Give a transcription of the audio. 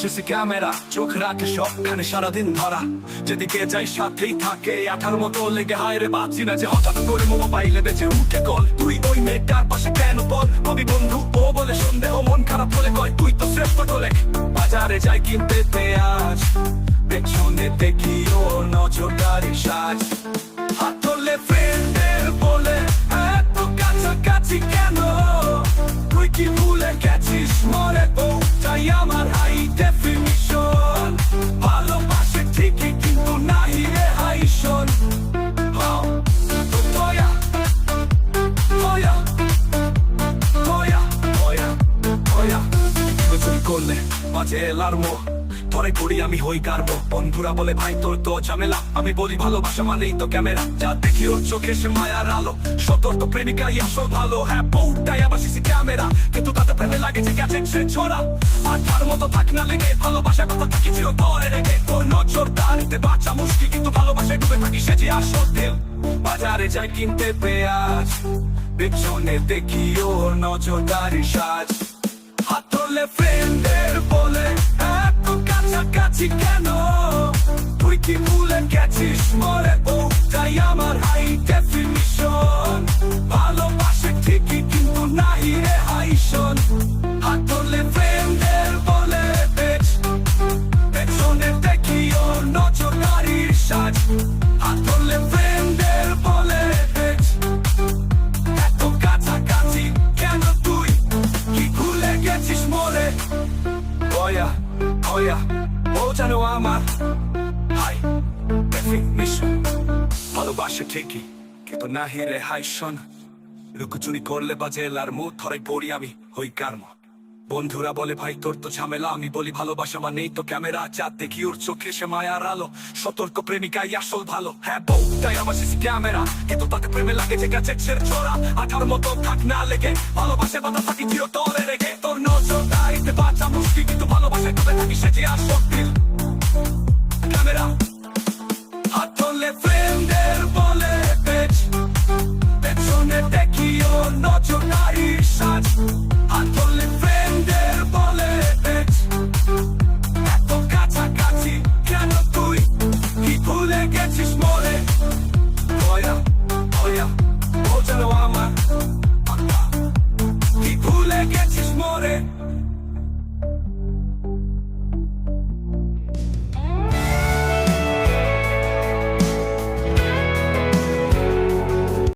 CC camera চোখ রাখে সবখানে সারাদিন ধরা যেদিকে যাই সাথেই থাকে আঠার মতো লেগে হায় রে বাঁচি না যে হঠাৎ করে মোবাইলে বেঁচে উঠে কল তুই ওই মেয়েটার পাশে কেন বল কবি বন্ধু ও বলে সন্দেহ মন খারাপ হলে কয় তুই তো শ্রেষ্ঠ তোলে বাজারে যাই কিনতে পেঁয়াজ পেছনে দেখি ও নজরদারি সাজ মাঝে এলার্মো ধরে করি আমি হই গার্ব বন্ধুরা বলে, ভাই, তোর তো ঝামেলা, আমি বলি, ভালোবাসা মানেই তো ক্যামেরা। যা দেখি ওর চোখে সে মায়ার আলো, সতর্ক প্রেমিকাই আসল ভালো। হ্যাঁ বউটাই আবার সিসি ক্যামেরা, কিন্তু তাতে প্রেমে লাগে যে গেছে সে ছড়া। আর তার মতো থাক না লেগে ভালোবাসা কথা থাকি চির ধরে রেখে। তোর নজর দাঁড়িতে বাঁচা মুশকিল, কিন্তু ভালোবাসায় ডুবে থাকি সে যে আসল দিল। বাজারে যাই কিনতে পেঁয়াজ, পেছনে দেখি ওর নজরদারি সাজ। হাত ধরলে ফ্রেন্ডের ওয়া ও জানো আমার হাই ডেফিনিশন ভালোবাসে ঠিকই কিন্তু না হিরে হাই শোন লুকোচুরি করলে বাজে এলার মুখ ধরে পড়ি আমি হই বন্ধুরা বলে ভাই তোর তো ঝামেলা আমি বলি ভালোবাসা মানেই তো ক্যামেরা যা দেখি ওর চোখে সে মায়ার আলো। সতর্ক প্রেমিকাই আসল ভালো। হ্যাঁ বউটাই আমার সিসি ক্যামেরা কিন্তু তাতে প্রেমে লাগে যে গেছে ছেড়ে ছোড়া আঠার মতো থাক না লেগে, ভালোবাসে বাধা থাকি চির তরে রেখে। তোর নজর